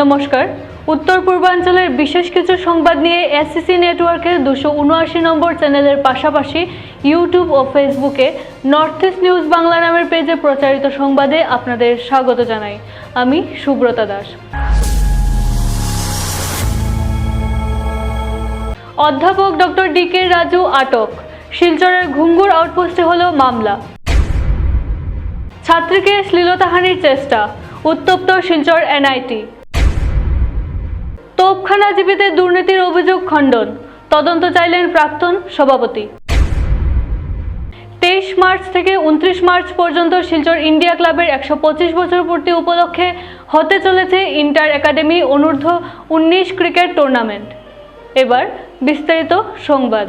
নমস্কার। উত্তর পূর্বাঞ্চলের বিশেষ কিছু সংবাদ নিয়ে এসসিসি নেটওয়ার্কের দুশো উনআশি নম্বর চ্যানেলের পাশাপাশি ইউটিউব ও ফেসবুকে নর্থ ইস্ট নিউজ বাংলা নামের পেজে প্রচারিত সংবাদে আপনাদের স্বাগত জানাই। আমি সুব্রতা দাস। অধ্যাপক ডক্টর ডি কে রাজু আটক। শিলচরের ঘুঙ্গুর আউটপোস্টে হলো মামলা। ছাত্রীকে শ্লীলতাহানির চেষ্টা। উত্তপ্ত শিলচর এনআইটি তোপখানা জীবিতে দুর্নীতির অভিযোগ খণ্ডন। তদন্ত চাইলেন প্রাক্তন সভাপতি। তেইশ মার্চ থেকে উনত্রিশ মার্চ পর্যন্ত শিলচর ইন্ডিয়া ক্লাবের একশো পঁচিশ বছর পূর্তি উপলক্ষে হতে চলেছে ইন্টার একাডেমি অনূর্ধ্ব উনিশ ক্রিকেট টুর্নামেন্ট। এবার বিস্তারিত সংবাদ।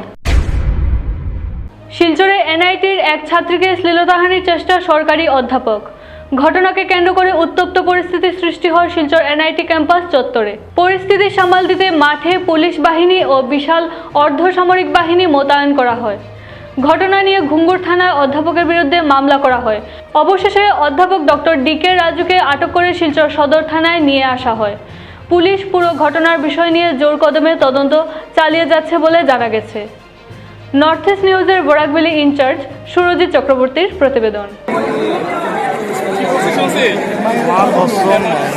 শিলচরে এনআইটির এক ছাত্রীকে শ্লীলতাহানির চেষ্টা সরকারি অধ্যাপক। ঘটনাকে কেন্দ্র করে উত্তপ্ত পরিস্থিতি সৃষ্টি হয় শিলচর এনআইটি ক্যাম্পাস চত্বরে। পরিস্থিতি সামাল দিতে মাঠে পুলিশ বাহিনী ও বিশাল অর্ধসামরিক বাহিনী মোতায়েন করা হয়। ঘটনা নিয়ে ঘুঙ্গুর থানায় অধ্যাপকের বিরুদ্ধে মামলা করা হয়। অবশেষে অধ্যাপক ডক্টর ডি কে রাজুকে আটক করে শিলচর সদর থানায় নিয়ে আসা হয়। পুলিশ পুরো ঘটনার বিষয় নিয়ে জোর কদমে তদন্ত চালিয়ে যাচ্ছে বলে জানা গেছে। নর্থ ইস্ট নিউজের বরাকবেলি ইনচার্জ সুরজিৎ চক্রবর্তীর প্রতিবেদন। 哇。好爽啊！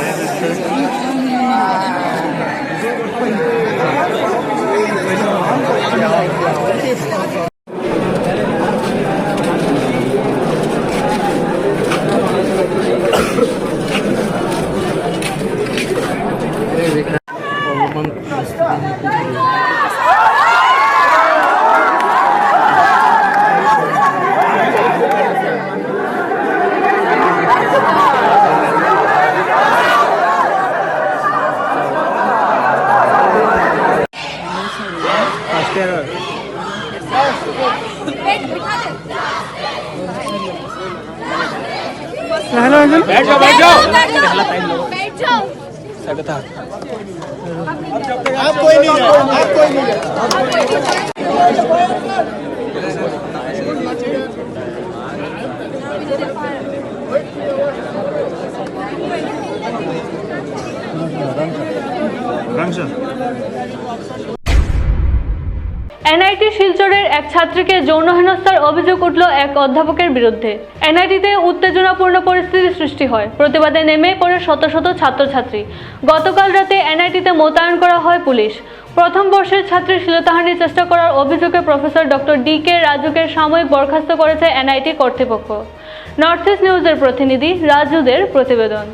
है अंकल बैठ जाओ। बैठ जाओ बैठ जाओ। सकता आप कोई नहीं है आप कोई नहीं है। रंग सर। এনআইটি শিলচরের এক ছাত্রীকে যৌন হেনস্থার অভিযোগ উঠল এক অধ্যাপকের বিরুদ্ধে। এনআইটিতে উত্তেজনাপূর্ণ পরিস্থিতি সৃষ্টি হয়। প্রতিবাদে নেমে পড়ে শত শত ছাত্রছাত্রী। গতকাল রাতে এনআইটিতে মোতায়েন করা হয় পুলিশ। প্রথম বর্ষের ছাত্রী শ্লীলতাহানির চেষ্টা করার অভিযোগে প্রফেসর ডক্টর ডি কে রাজুকে সাময়িক বরখাস্ত করেছে এনআইটি কর্তৃপক্ষ। নর্থ ইস্ট নিউজের প্রতিনিধি রাজুদের প্রতিবেদন।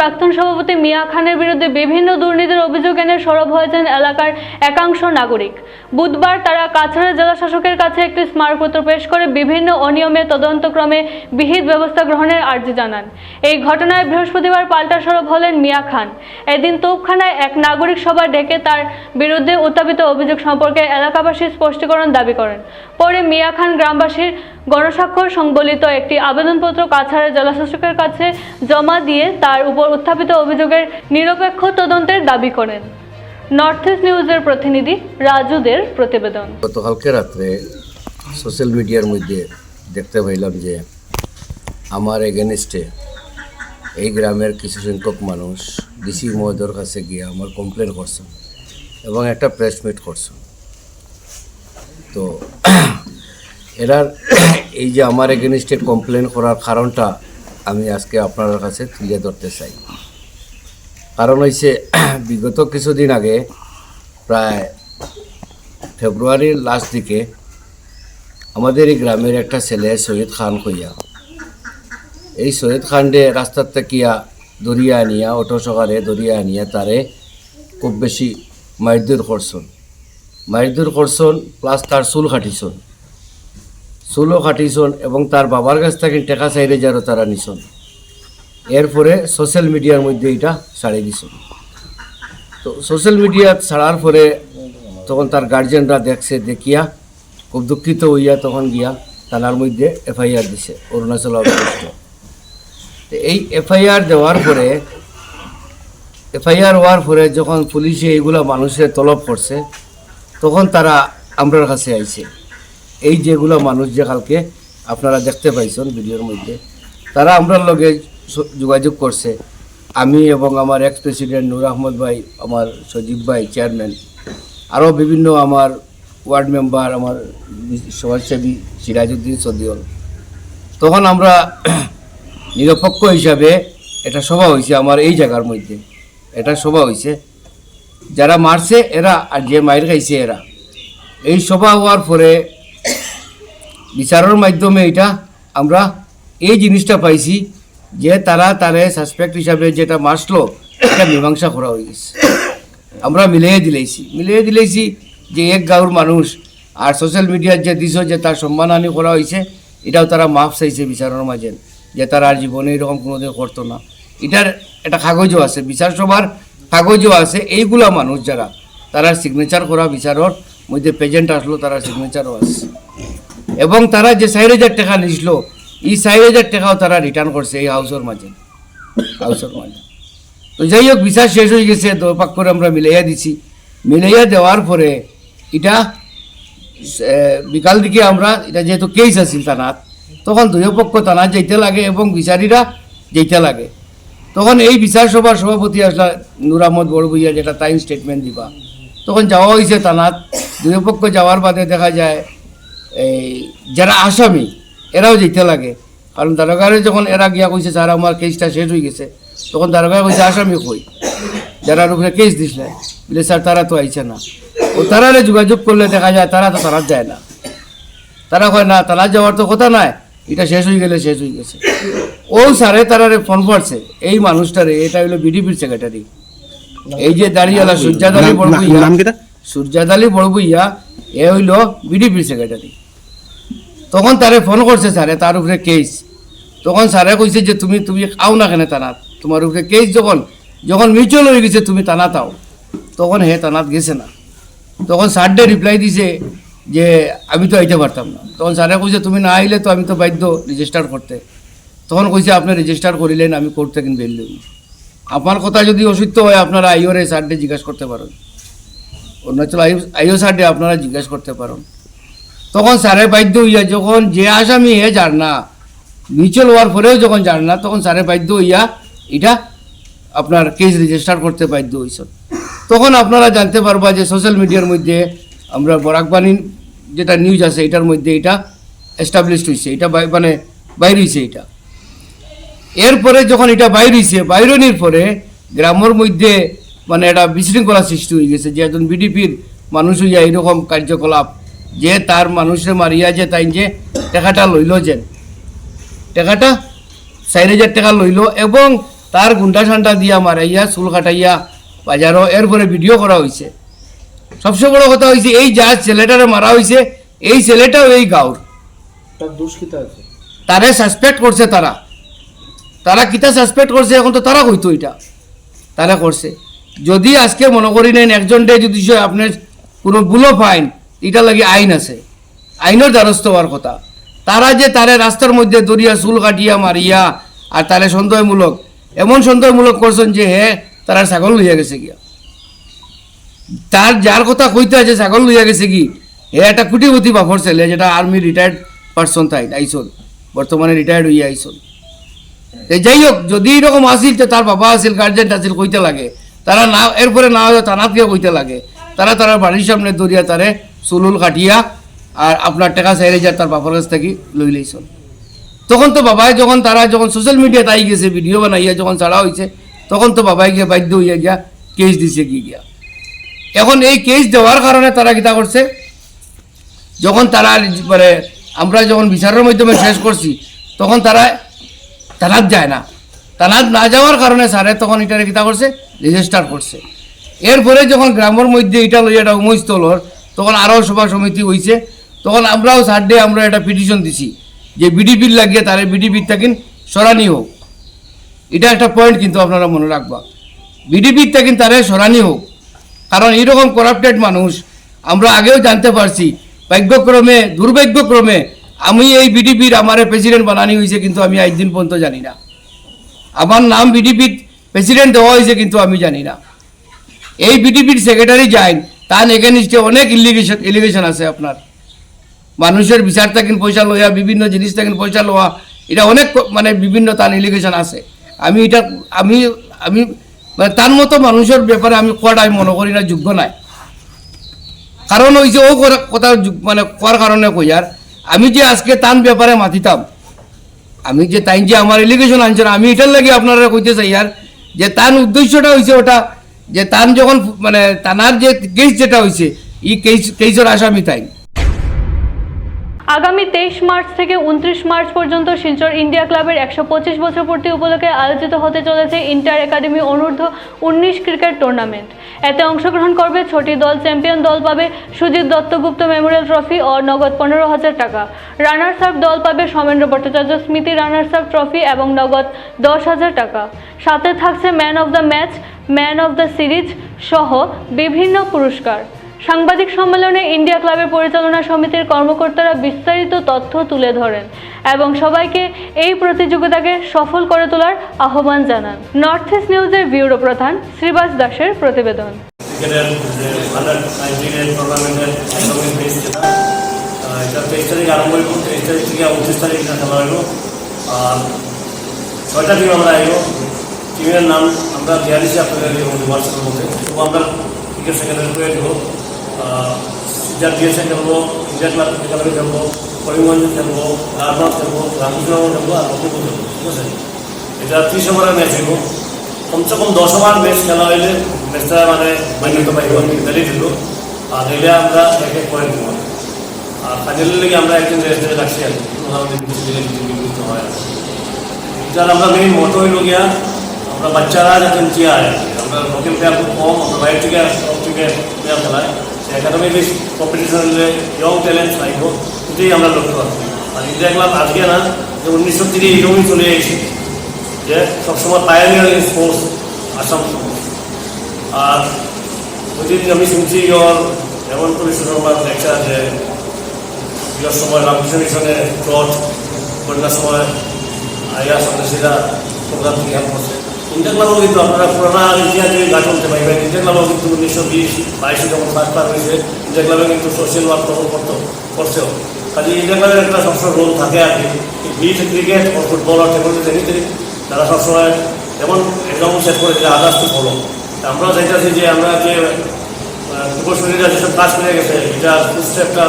প্রাক্তন সভাপতি মিয়া খানের বিরুদ্ধে বিভিন্ন দুর্নীতির অভিযোগ এনে সরব হয়েছেন এলাকার একাংশ নাগরিক। বুধবার তারা কাছাড়া জেলা শাসকের কাছে একটি স্মারকপত্র পেশ করে বিভিন্ন অনিয়মে তদন্তক্রমে বিহিত ব্যবস্থা গ্রহণের আর্জি জানান। এই ঘটনায় বৃহস্পতিবার পাল্টা সরব হলেন মিয়া খান। এদিন তোপখানায় এক নাগরিক সভা ডেকে তার বিরুদ্ধে উত্থাপিত অভিযোগ সম্পর্কে এলাকাবাসী স্পষ্টীকরণ দাবি করেন। পরে মিয়া খান গ্রামবাসীর গণস্বাক্ষর সংবলিত একটি আবেদনপত্র কাছাড়া জেলাশাসকের কাছে জমা দিয়ে তার উপর উত্থাপিত অভিযোগের নিরপেক্ষ তদন্তের দাবি করেন। নর্থ ইস্ট নিউজের প্রতিনিধি রাজুদের প্রতিবেদন। গতকালকে রাত্রে সোশ্যাল মিডিয়ার মধ্যে দেখতে পাইলাম যে আমার এগেনস্টে এই গ্রামের কিছু সংখ্যক মানুষ ডিসি মহোদয়ের কাছে গিয়ে আমার কমপ্লেন করছেন এবং একটা প্রেস মিট করছেন তো এরার এই যে আমার এগেনস্টে কমপ্লেন করার কারণটা আমি আজকে আপনার কাছে তুলে ধরতে চাই। কারণ হয়েছে বিগত কিছুদিন আগে প্রায় ফেব্রুয়ারির লাস্ট দিকে আমাদের এই গ্রামের একটা ছেলে সৈয়দ খান কইয়া, এই সৈয়দ খানডে রাস্তার থেকিয়া দরিয়া আনিয়া, অটো সকালে দরিয়া আনিয়া তারে খুব বেশি মারধর করছেন মারিদুর করছন প্লাস তার চুল কাটিছন চুলও কাটিছন এবং তার বাবার কাছ থেকে টেকা চাইলে যারও তারা নিছন এরপরে সোশ্যাল মিডিয়ার মধ্যে এটা ছাড়িয়ে দিছন তো সোশ্যাল মিডিয়া ছাড়ার পরে তখন তার গার্জেনরা দেখছে, দেখিয়া খুব দুঃখিত হইয়া তখন গিয়া থানার মধ্যে এফআইআর দিছে, অরুণাচল অবস্থিত এই এফআইআর দেওয়ার পরে এফআইআর হওয়ার পরে যখন পুলিশে এইগুলা মানুষের তলব করছে, তখন তারা আমরার কাছে আইছে। এই যেগুলো মানুষ যে কালকে আপনারা দেখতে পাইছেন ভিডিওর মধ্যে, তারা আমরার লগে যোগাযোগ করছে। আমি এবং আমার এক্স প্রেসিডেন্ট নূর আহমদ ভাই, আমার সজীব ভাই চেয়ারম্যান আরও বিভিন্ন আমার ওয়ার্ড মেম্বার আমার সমাজসেবী সিরাজউদ্দিন সদিউল তখন আমরা নিরপেক্ষ হিসাবে এটা সভা হয়েছে আমার এই জায়গার মধ্যে। এটা সভা হয়েছে যারা মারছে, এরা আর যে মায়ের খাইছে, এরা। এই সভা হওয়ার পরে বিচারের মাধ্যমে এটা আমরা এই জিনিসটা পাইছি যে তারা তারে সাসপেক্ট হিসাবে যেটা মাসলো এটা মীমাংসা করা হয়ে গেছে। আমরা মিলিয়ে দিলেছি। মিলিয়ে দিলেছি যে এক গাঁওর মানুষ আর সোশ্যাল মিডিয়ার যে দিছ যে তার সম্মানহানি করা হয়েছে, এটাও তারা মাফ চাইছে বিচারের মাঝে, যে তারা আর জীবনে এরকম কোনোদিন করতো না। এটার একটা কাগজও আছে, বিচার সভার কাগজও আছে। এইগুলা মানুষ যারা, তারা সিগনেচার করা বিচারর মধ্যে প্রেজেন্ট আসলো, তারা সিগনেচারও আছে। এবং তারা যে চার হাজার টাকা নিছিল এই চার হাজার টাকাও তারা রিটার্ন করছে এই হাউসের মাঝে। হাউসের মাঝে। তো যাই হোক, বিচার শেষ হয়ে গেছে দোপাক করে আমরা মিলাইয়া দিছি। মিলাইয়া দেওয়ার পরে এটা বিকাল দিকে আমরা, এটা যেহেতু কেস আছিল থানাত, তখন দুই পক্ষ থানা যেতে লাগে এবং বিচারীরা যেতে লাগে। তখন এই বিচার সভার সভাপতি আসলা নুর আহমদ বড়বুইয়া যেটা টাইম স্টেটমেন্ট দিবা। তখন যাওয়া হয়েছে থানাত। দুই পক্ষ যাওয়ার বাদে দেখা যায় এই যারা আসামি এরাও যেতে লাগে। কারণ দারোগারে যখন এরা গিয়া কইছে স্যার আমার কেসটা শেষ হয়ে গেছে তখন দারোগা কইছে আসামি কই? যারা উপরে কেস দিছিলে বলে স্যার তারা তো আইছে না। ও তারারে যোগাযোগ করলে দেখা যায় তারা তো তারা যায় না। তারা কয় না তারা যাওয়ার তো কথা নাই এটা শেষ হয়ে গেলে শেষ হয়ে গেছে। ও স্যারে তারারে ফোন করছে এই মানুষটারে এটা হইল বিডিপির সেক্রেটারি এই যে দাঁড়িয়েলা সূর্যাদালি বড় ভুইয়া নাম কিটা সূর্যাদালি বড় ভুইয়া এ হইল বিডিপির সেক্রেটারি তখন তারে ফোন করছে স্যারে, তার উপরে কেস তখন স্যারে কইছে যে তুমি তুমি আও না কেন তানাত। তোমার উপরে কেস যখন যখন মিউচুয়াল হয়ে গেছে, তুমি তানাত আও। তখন হে তানাত গেছে না। তখন স্যারডে রিপ্লাই দিছে যে, আমি তো আইতে পারতাম না। তখন স্যারে কইছে, তুমি না আইলে তো আমি তো বাধ্য রেজিস্টার করতে। তখন কইছে, আপনি রেজিস্টার করিলেন, আমি কোর্ট থেকে বেরলাম আপনার কথা যদি অসত্য হয়, আপনারা আইওরে স্যারডে জিজ্ঞাসা করতে পারেন। অরুণাচল আইও স্যারডে আপনারা জিজ্ঞাসা করতে পারেন। তখন স্যারে বাধ্য হইয়া যখন যে আসামি হে যার না মিউচুয়াল হওয়ার পরেও যখন যার না, তখন স্যারে বাধ্য হইয়া এটা আপনার কেস রেজিস্টার করতে বাধ্য হয়েছেন তখন আপনারা জানতে পারবা যে সোশ্যাল মিডিয়ার মধ্যে আমরা বরাকবাণী যেটা নিউজ আছে, এটার মধ্যে এটা এস্টাবলিশড হয়েছে এটা মানে বাইর হয়েছে এটা। এরপরে যখন এটা বাইর হয়েছে বাইরনির পরে গ্রামের মধ্যে মানে এটা বিশৃঙ্খলা সৃষ্টি হয়ে গেছে যে একজন বিডিপির মানুষ হইয়া এরকম কার্যকলাপ যে তার মানুষে মারিয়া যে তাই যে টাকাটা লইল যে। টাকাটা চার হাজার টাকা লইল এবং তার গুন্ডা সান্ডা দিয়া মারাইয়া চুল কাটাইয়া বাজারও এরপরে ভিডিও করা হয়েছে সবচেয়ে বড় কথা হয়েছে এই যা ছেলেটারে মারা হয়েছে এই ছেলেটাও এই গাঁর তারে সাসপেক্ট করছে তারা। তারা কিতা সাসপেক্ট করছে এখন তো তারা কইতো এটা। তারা করছে। যদি আজকে মনে করি নেন একজন ডে যদি আপনার কোনো ভুলো পাইন এটা লাগে আইন আছে। আইনের দ্বারস্থ হওয়ার কথা। তারা যে তারে রাস্তার মধ্যে দরিয়া চুল কাটিয়া মারিয়া আর তারে সন্দেহমূলক, এমন সন্দেহমূলক করছেন যে হে তারা ছাগল লইয়া গেছে গিয়া তার যার কথা কইতে আছে ছাগল লইয়া গেছে কি, হে একটা কুটিপতি বাপর ছেলে যেটা আর্মি রিটায়ার্ড পার্সন তাই আইসল বর্তমানে রিটায়ার্ড হইয়া আইসল যাই হোক যদি এরকম আসিল তো তার বাবা আসিল গার্জেন আসিল কইতে লাগে। তারা না এরপরে না হয় থানাত কইতে লাগে? তারা তার বাড়ির সামনে দরিয়া তারে চুলুল কাটিয়া আর আপনার টাকা চাইলে যা তার বাবার কাছ থেকে লই লইছল তখন তো বাবাই যখন তারা যখন সোশ্যাল মিডিয়াত আই গেছে ভিডিও বানাইয়া যখন ছাড়া হয়েছে তখন তো বাবাই গিয়ে বাধ্য হইয়া গিয়া কেস দিছে কি গিয়া। এখন এই কেস দেওয়ার কারণে তারা কিতা করছে? যখন তারা মানে আমরা যখন বিচারের মাধ্যমে শেষ করছি, তখন তারা তানাত যায় না। তানাত না যাওয়ার কারণে স্যারে তখন এটারে কিতা করছে? রেজিস্টার করছে। এরপরে যখন গ্রামের মধ্যে এটা লইয়া এটা উমস্থলর তখন আরও সভা সমিতি হয়েছে তখন আমরাও সাড্ডে আমরা একটা পিটিশন দিছি যে বিডিপির লাগিয়ে তারে বিডিপির থাকেন সরানি হোক। এটা একটা পয়েন্ট কিন্তু আপনারা মনে রাখবা। বিডিপির থাকেন তারে সরানি হোক। কারণ এইরকম করাপ্টেড মানুষ আমরা আগেও জানতে পারছি, ভাগ্যক্রমে, দুর্ভাগ্যক্রমে আমি এই বিডিপির আমার প্রেসিডেন্ট বানানি হয়েছে কিন্তু আমি আজ দিন পর্যন্ত জানি না। আমার নাম বিডিপির প্রেসিডেন্ট দেওয়া হয়েছে কিন্তু আমি জানি না। এই বিডিপির সেক্রেটারি যাইন তার এগেনিস্টে অনেক ইলিগেশন এলিগেশন আছে আপনার। মানুষের বিচার থাকেন পয়সা লওয়া, বিভিন্ন জিনিস থাকেন পয়সা লওয়া, এটা অনেক মানে বিভিন্ন তার এলিগেশন আছে। আমি এটা, আমি আমি মানে তার মতো মানুষের ব্যাপারে আমি কোয়াটা আমি মনে করি না, যোগ্য নাই। কারণ ওই যে ও কথা মানে কোয়ার কারণে কইয়ার আমি যে আজকে তান ব্যাপারে মাতিতাম, আমি যে তাই যে আমার এলিগেশন আনছেন, আমি এটার লাগে আপনারা কইতে চাই আর, যে তার উদ্দেশ্যটা হয়েছে ওটা যে তান যখন মানে তানার যে কেস যেটা হয়েছে এই কেস কেসের আসামি তাই। আগামী তেইশ মার্চ থেকে উনত্রিশ মার্চ পর্যন্ত শিলচর ইন্ডিয়া ক্লাবের একশো পঁচিশ বছর পূর্তি উপলক্ষে আয়োজিত হতে চলেছে ইন্টার একাডেমি অনূর্ধ্ব উনিশ ক্রিকেট টুর্নামেন্ট এতে অংশগ্রহণ করবে ছটি দল, চ্যাম্পিয়ন দল পাবে সুজিত দত্তগুপ্ত মেমোরিয়াল ট্রফি ও নগদ পনেরো হাজার টাকা। রানার্স আপ দল পাবে সমেন্দ্র ভট্টাচার্য, স্মৃতি রানার্স আপ ট্রফি এবং নগদ দশ হাজার টাকা। সাথে থাকছে man of the match man of the series সহ বিভিন্ন পুরস্কার। সাংবাদিক সম্মেলনে ইন্ডিয়া ক্লাবের পরিচালনা সমিতির কর্মকর্তারা বিস্তারিত তথ্য তুলে ধরেন এবং সবাইকে এই প্রতিযোগিতাকে সফল করে তোলার আহ্বান জানান। নর্থ ইস্ট নিউজের ব্যুরো প্রধান শ্রীবাস দাসের প্রতিবেদন। ছয়টা আমরা দিচ্ছি আপনাদের হোয়াটসঅ্যাপের মধ্যে তবু আমরা ক্রিকেট সেকেন্ডারি করে দেবো সিজার দিয়েছে খেলব ইন্ডিয়া ক্লাব একাডেমি খেলব করিমগঞ্জ খেলব লালবাগ খেলব রামকৃষ্ণ খেলব আর লক্ষ্মীপুর খেলব ঠিক আছে? এটা ত্রিশ ওভারের ম্যাচ হইব। কমসে কম দশ ওভার ম্যাচ খেলা হইলে ম্যাচটা মানে মান্যতা পাইব মেডালি দিল আর এলে আমরা এক এক পয়েন্ট দিব। আর ফাইনালের লেগে আমরা একদিন রেস্ট রাখছি আর কি। আমাদের হয়। আর আমরা মেইন মোটো হইল গিয়া আমরা বাচ্চারা যাতে নিচে আয় আর কি। আমরা লোকাল প্লেয়ার খুব কম আমরা বাইরে থেকে সব থেকে প্লেয়ার খেলায় সে একাডেমি বেশ কম্পিটিশন হলে ইয়ং ট্যালেন্ট চাইব এটাই আমরা লক্ষ্য রাখি আর ইন্ডিয়া ক্লাব আজকে না যে উনিশশো তিরিশ এইরকমই চলে এসেছে যে সবসময় পায়ানিয়ার স্পোর্টস আসাম sports। আর ওইদিন আমি শুনছি ওর এমন পরিষদ আমার লেকচার যে বিয়ের সময় রামকৃষ্ণ মিশনে চট বন্যার সময় আইয়া সন্ন্যাসীরা প্রোগ্রাম থেকে হেল্প করছে ইন্ডিয়া ক্লাবও কিন্তু আপনারা পুরোনা ইতিহাস গা চলতে পারবেন। ইন্ডিয়া ক্লাবও কিন্তু উনিশশো বিশ, বাইশে যখন ফার্স্ট পার হয়েছে ইন্ডিয়া কিন্তু সোশ্যাল ওয়ার্ক তখন করতো, করছেও। কাজে ইন্ডিয়া ক্লাবের একটা সবসময় রোল থাকে আর কি। বিট ক্রিকেট ও ফুটবল আর টেবল টেনিস তারা সবসময় এমন এক্সাম্পল সেট করে যে আদার্স টু ফলো আমরাও চাইতেছি যে আমরা যে পূর্বশরীরা যেসব কাজ করে গেছে, এটা স্টেপটা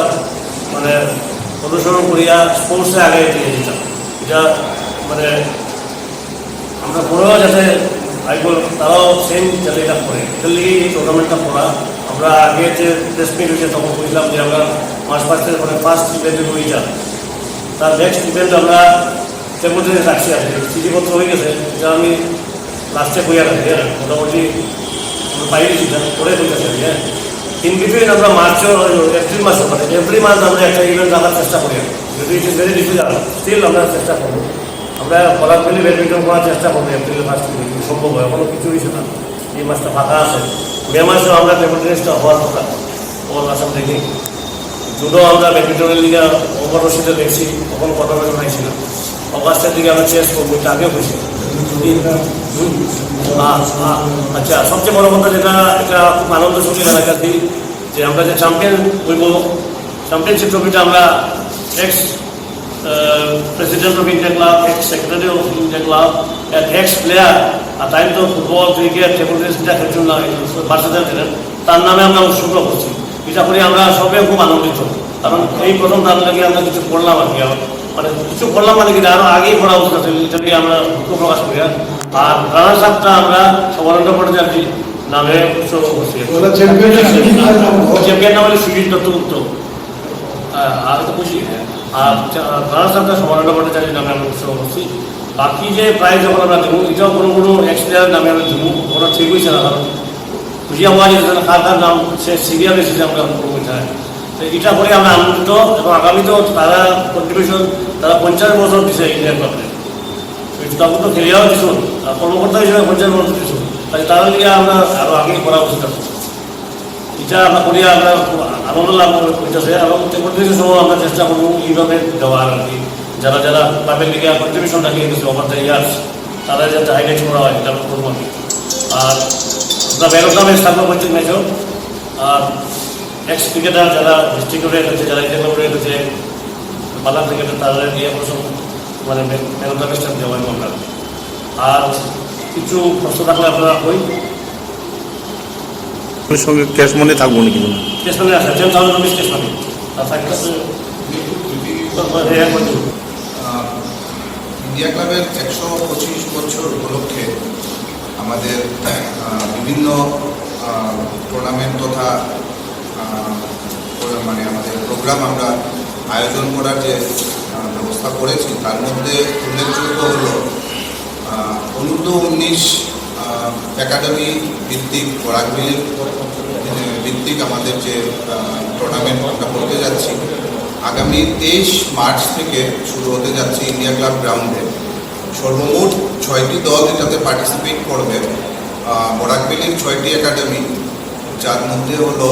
মানে অনুসরণ করিয়া স্পোর্টসে আগে এগিয়ে যেতাম এটা মানে আমরা পরেও যাতে আইবল তারাও সেম যাতে এটা করে এটার লিগেই এই টুর্নামেন্টটা করা আমরা আগে যে প্রেস মিট হয়েছে, তখন বুঝলাম যে আমরা মাস পাঁচের মানে ফার্স্ট ইভেন্টে ওইটা তার নেক্সট ইভেন্ট আমরা টেম্পোতে রাখছি আর চিঠিপত্র হয়ে গেছে এটা আমি লাস্টে বইয়া রাখি হ্যাঁ। মোটামুটি আমরা বাইরে ছিলাম পরে বইতেছি আর হ্যাঁ। ইন বিটুইন আমরা মার্চও এপ্রিল মাসও মানে এভরি মান্থ আমরা একটা ইভেন্ট রাখার চেষ্টা করি। যদি it is very difficult still আমরা চেষ্টা করব। আমরা পেলে ব্যাডমিন্টন করার চেষ্টা করব এপ্রিলের উইকে সম্ভব হয়? এখনও কিছু হয়েছে না। এই মাসটা ফাঁকা আছে। মে মাসেও আমরা টেবিল টেনিসটা হওয়ার কথা। ওর আসাম দেখি। জুডো আমরা ব্যাডমিন্টনের লিগে অমরশীতে দেখছি তখন কটা বেতন হয়েছিল অগাস্টের দিকে আমরা চেস করব, এটা আগেও হয়েছিল হুম। আ- আ- আচ্ছা সবচেয়ে বড় কথা যেটা, এটা খুব আনন্দ সঙ্গে এলাকাতে যে আমরা যে চ্যাম্পিয়ন হইব চ্যাম্পিয়নশিপ ট্রফিটা আমরা ex president of India club ex secretary of India club ex player আর তাই তো ফুটবল ক্রিকেট টেবল টেনিস যেটা খেলছেন না বাচ্চাদের ছিলেন তার নামে আমরা উৎসর্গ করছি এটা করে আমরা সবে খুব আনন্দিত। কারণ এই প্রথম তার লাগে আমরা কিছু করলাম আর কি। মানে কিছু করলাম মানে কি আরও আগেই করা উচিত আছে এটা নিয়ে আমরা দুঃখ প্রকাশ করি। আর রানার সাপটা আমরা সমানন্দ পর্যায়ে নামে উৎসর্গ করছি। চ্যাম্পিয়ন নাম হলে সুজিত দত্তগুপ্ত হ্যাঁ, আর তো খুশি আর রানার সাপটা সমানন্দ পর্যায়ে নামে আমরা উৎসর্গ করছি। বাকি যে প্রাইজ যখন আমরা দেবো, এটাও কোনো কোনো এক্সপ্লেয়ার নামে আমরা দেবো। ওরা ঠিক হয়েছে না কারণ খুশি আমার কার কার নাম সে সিরিয়াল এসেছে আমরা করব এটা তো এটা করে আমরা আনন্দিত এবং আগামীতেও তারা কন্ট্রিবিউশন তারা পঞ্চাশ বছর দিছে ইন্ডিয়ান ক্লাবে তখন তো খেলিয়াও দিছো। আর কর্মকর্তা হিসেবে পঞ্চাশ বছর দিছো। তাই তারা নিয়ে আমরা আরও আগে করা উচিত আছে এটা আমরা করিয়া আমরা আনন্দ লাভ করতেছে এবং কন্ট্রিবিউশন সময় আমরা চেষ্টা করব, এইভাবে দেওয়ার আর কি। যারা যারা ক্লাবের লিগে কন্ট্রিবিউশন রাখিয়ে গেছে ওভার দ্য ইয়ার্স তারা যাতে হাইলাইট করা হয়, এটা আমরা করব আর আমরা বেরোগ্রামে স্থাপনা করছি ম্যাচও আর এক্স ক্রিকেটার যারা ডিস্ট্রিক্ট রয়েছে যারা ইন্ডিয়া রয়েছে বালার ক্রিকেটার তাদের নিয়ে প্রথম মানে বেরোগ্রামে স্থান দেওয়া হয় আমরা আর কিছু প্রশ্ন থাকলে আপনারা হই ওর সঙ্গে ক্যাশ মনে থাকব নাকি কোনো? স্টেশনে আছে জেমস হাউস রবি স্টেশনে আর থাকলে আহ, ইন্ডিয়া ক্লাবের একশো পঁচিশ বছর উপলক্ষে আমাদের বিভিন্ন টুর্নামেন্ট তথা মানে আমাদের প্রোগ্রাম আমরা আয়োজন করার যে ব্যবস্থা করেছি তার মধ্যে উল্লেখযোগ্য হল অনূর্ধ্ব উনিশ একাডেমি ভিত্তিক বরাকবিল ভিত্তিক আমাদের যে টুর্নামেন্ট আমরা করতে যাচ্ছি, আগামী তেইশ মার্চ থেকে শুরু হতে যাচ্ছে ইন্ডিয়া ক্লাব গ্রাউন্ডে সর্বমোট ছয়টি দল এটাতে পার্টিসিপেট করবে। বরাকবেলির ছয়টি একাডেমি যার মধ্যে হলো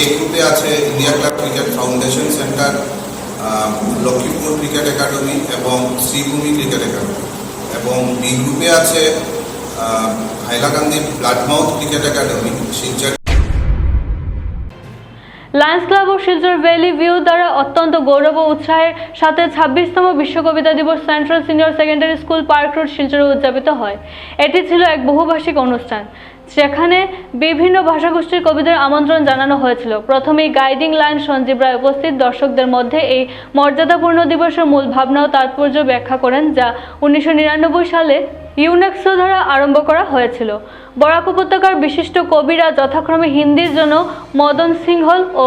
এ গ্রুপে আছে India club cricket foundation centre Lakshmipur cricket academy এবং শ্রীভূমি ক্রিকেট একাডেমি এবং বি গ্রুপে আছে Hailakandi ব্লাডমাউথ cricket academy, Silchar. Lions club ও শিলচর ভ্যালি ভিউ দ্বারা অত্যন্ত গৌরব ও উৎসাহের সাথে ছাব্বিশতম বিশ্ব কবিতা দিবস central senior secondary school park road, শিলচরে উদযাপিত হয়। এটি ছিল এক বহুভাষিক অনুষ্ঠান, যেখানে বিভিন্ন ভাষাগোষ্ঠীর কবিদের আমন্ত্রণ জানানো হয়েছিল। প্রথমেই গাইডিং লাইন সঞ্জীব রায় উপস্থিত। দর্শকদের মধ্যে এই মর্যাদাপূর্ণ দিবসের মূল ভাবনা ও তাৎপর্য ব্যাখ্যা করেন, যা উনিশশো নিরানব্বই সালে ইউনেক্সো দ্বারা আরম্ভ করা হয়েছিল। বরাক উপত্যকার বিশিষ্ট কবিরা যথাক্রমে হিন্দির জন্য মদন সিংহল ও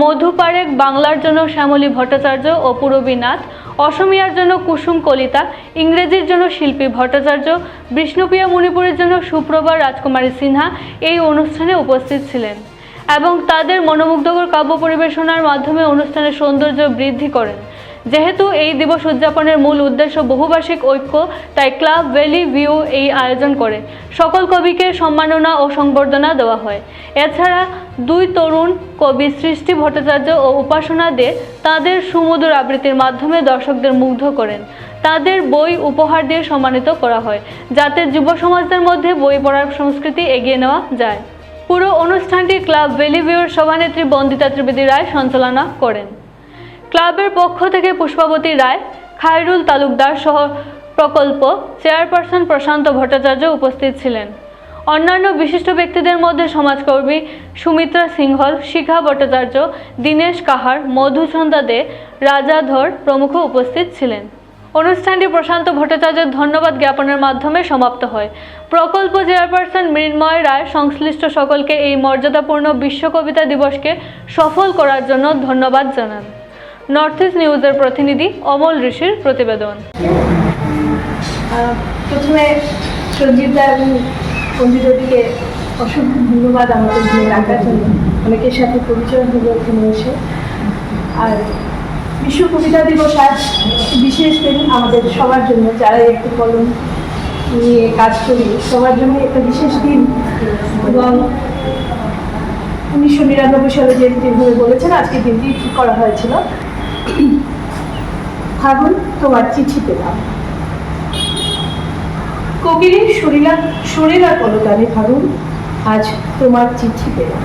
মধু পারেক বাংলার জন্য শ্যামলী ভট্টাচার্য ও পূরবী নাথ, অসমিয়ার জন্য কুসুম কলিতা, ইংরেজির জন্য শিল্পী ভট্টাচার্য, বিষ্ণুপ্রিয়া মণিপুরের জন্য সুপ্রভা রাজকুমারী সিনহা এই অনুষ্ঠানে উপস্থিত ছিলেন এবং তাদের মনোমুগ্ধকর কাব্য পরিবেশনার মাধ্যমে অনুষ্ঠানের সৌন্দর্য বৃদ্ধি করেন। যেহেতু এই দিবস উদযাপনের মূল উদ্দেশ্য বহুভাষিক ঐক্য, তাই ক্লাব ভ্যালি ভিউ এই আয়োজন করে। সকল কবিকে সম্মাননা ও সংবর্ধনা দেওয়া হয়। এছাড়া দুই তরুণ কবি সৃষ্টি ভট্টাচার্য ও উপাসনা দে তাদের সুমধুর আবৃত্তির মাধ্যমে দর্শকদের মুগ্ধ করেন। তাদের বই উপহার দিয়ে সম্মানিত করা হয়, যাতে যুব সমাজদের মধ্যে বই পড়ার সংস্কৃতি এগিয়ে নেওয়া যায়। পুরো অনুষ্ঠানটি ক্লাব ভ্যালি ভিউর সভানেত্রী বন্দিতা ত্রিবেদী রায় সঞ্চালনা করেন। ক্লাবের পক্ষ থেকে পুষ্পাবতী রায়, খায়রুল তালুকদার সহ প্রকল্প চেয়ারপারসন প্রশান্ত ভট্টাচার্য উপস্থিত ছিলেন। অন্যান্য বিশিষ্ট ব্যক্তিদের মধ্যে সমাজকর্মী সুমিত্রা সিংহল, শিখা ভট্টাচার্য, দীনেশ কাহার মধুচন্দা দে রাজাধর প্রমুখ উপস্থিত ছিলেন। অনুষ্ঠানটি প্রশান্ত ভট্টাচার্যের ধন্যবাদ জ্ঞাপনের মাধ্যমে সমাপ্ত হয়। প্রকল্প চেয়ারপারসন মৃন্ময় রায় সংশ্লিষ্ট সকলকে এই মর্যাদাপূর্ণ বিশ্ব কবিতা দিবসকে সফল করার জন্য ধন্যবাদ জানান। নর্থ ইস্ট নিউজের প্রতিনিধি অমল ঋষির প্রতিবেদন। প্রথমে সঞ্জীবদা এবং পণ্ডিতদিকে অসংখ্য ধন্যবাদ আমাদের দিয়ে রাখার জন্য। অনেকের সাথে পরিচয় হলো এখানে এসে। আর বিশ্ব কবিতা দিবস আজ বিশেষ দিন আমাদের সবার জন্য। যারা একটু কলম নিয়ে কাজ করি, সবার জন্য একটা বিশেষ দিন। এবং উনিশশো নিরানব্বই সালে যে যেভাবে বলেছেন, আজকে দিনটি ঠিক করা হয়েছিল। ফাগুন তোমার চিঠি পেলাম। কবিরের শরীরা শরীরা কলতানে ভাবুন আজ তোমার চিঠি পেলাম।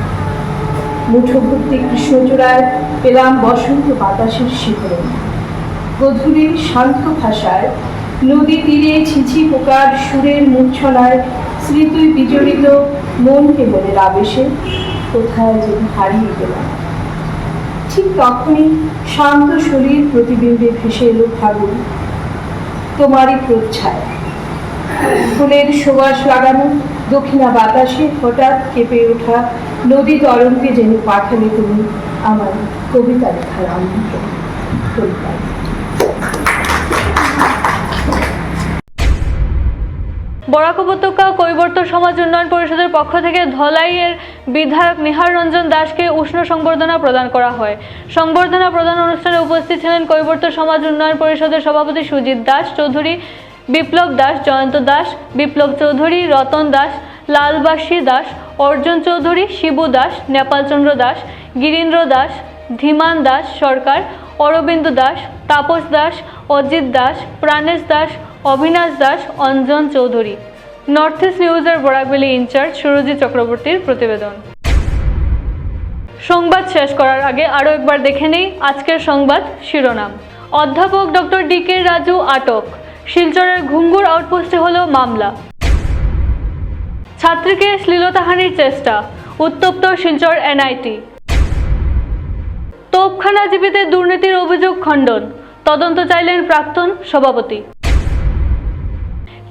মুঠো ভর্তি কৃষ্ণচূড়ায় পেলাম বসন্ত বাতাসের শিখরণ গধূলির শান্ত ভাষায়, নদী তীরে ছিছি পোকার সুরের মূর্ছনায়, স্মৃতি বিজড়িত মন কেবলের আবেশে কোথায় যেন হারিয়ে গেলাম। ঠিক তখনই শান্ত শরীর প্রতিবিম্বে ভেসে এলো ফাগুন তোমারই প্রচ্ছায় ফুলের সুবাস লাগানো দক্ষিণা বাতাসে হঠাৎ কেঁপে ওঠা নদী তরঙ্গে যেন পাঠালে তুমি আমার কবিতা লেখার আনন্দ কবিতায় বরাক উপত্যকা কৈবর্ত সমাজ উন্নয়ন পরিষদের পক্ষ থেকে ধলাইয়ের বিধায়ক নিহার রঞ্জন দাসকে উষ্ণ সংবর্ধনা প্রদান করা হয়। সংবর্ধনা প্রদান অনুষ্ঠানে উপস্থিত ছিলেন কৈবর্ত সমাজ উন্নয়ন পরিষদের সভাপতি সুজিত দাস চৌধুরী, বিপ্লব দাস, জয়ন্ত দাস, বিপ্লব চৌধুরী, রতন দাস, লালবাসী দাস, অর্জুন চৌধুরী, শিবু দাস, নেপালচন্দ্র দাস, গিরীন্দ্র দাস, ধীমান দাস সরকার অরবিন্দ দাস, তাপস দাস, অজিত দাস, প্রাণেশ দাস, অবিনাশ দাস, অঞ্জন চৌধুরী। নর্থ ইস্ট নিউজের বরাকবেলি ইনচার্জ সুরজিৎ চক্রবর্তীর প্রতিবেদন। সংবাদ শেষ করার আগে আরও একবার দেখে নেই আজকের সংবাদ শিরোনাম। অধ্যাপক ডক্টর ডি কে রাজু আটক। শিলচরের ঘুঙ্গুর আউটপোস্টে হলো মামলা। ছাত্রীকে শ্লীলতাহানির চেষ্টা। উত্তপ্ত শিলচর এনআইটি। তোপখানা জীবিতে দুর্নীতির অভিযোগ খণ্ডন। তদন্ত চাইলেন প্রাক্তন সভাপতি।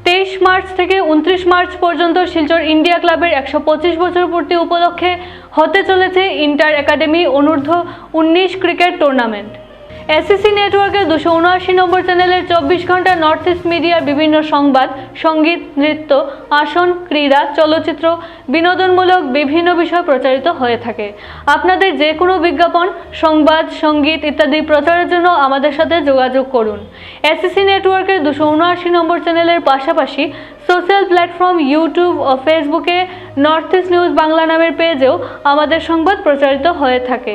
তেইশ মার্চ থেকে উনত্রিশ মার্চ পর্যন্ত শিলচর ইন্ডিয়া ক্লাবের একশো পঁচিশ বছর পূর্তি উপলক্ষে হতে চলেছে ইন্টার একাডেমি অনূর্ধ্ব উনিশ ক্রিকেট টুর্নামেন্ট। এসিসি নেটওয়ার্কের দুশো উনআশি নম্বর চ্যানেলের চব্বিশ ঘণ্টা নর্থ ইস্ট মিডিয়ার বিভিন্ন সংবাদ, সংগীত, নৃত্য, আসন, ক্রীড়া, চলচ্চিত্র, বিনোদনমূলক বিভিন্ন বিষয় প্রচারিত হয়ে থাকে। আপনাদের যে কোনো বিজ্ঞাপন, সংবাদ, সংগীত ইত্যাদি প্রচারের জন্য আমাদের সাথে যোগাযোগ করুন। এসিসি নেটওয়ার্কের দুশো উনআশি নম্বর চ্যানেলের পাশাপাশি সোশ্যাল প্ল্যাটফর্ম ইউটিউব ও ফেসবুকে নর্থ ইস্ট নিউজ বাংলা নামের পেজেও আমাদের সংবাদ প্রচারিত হয়ে থাকে।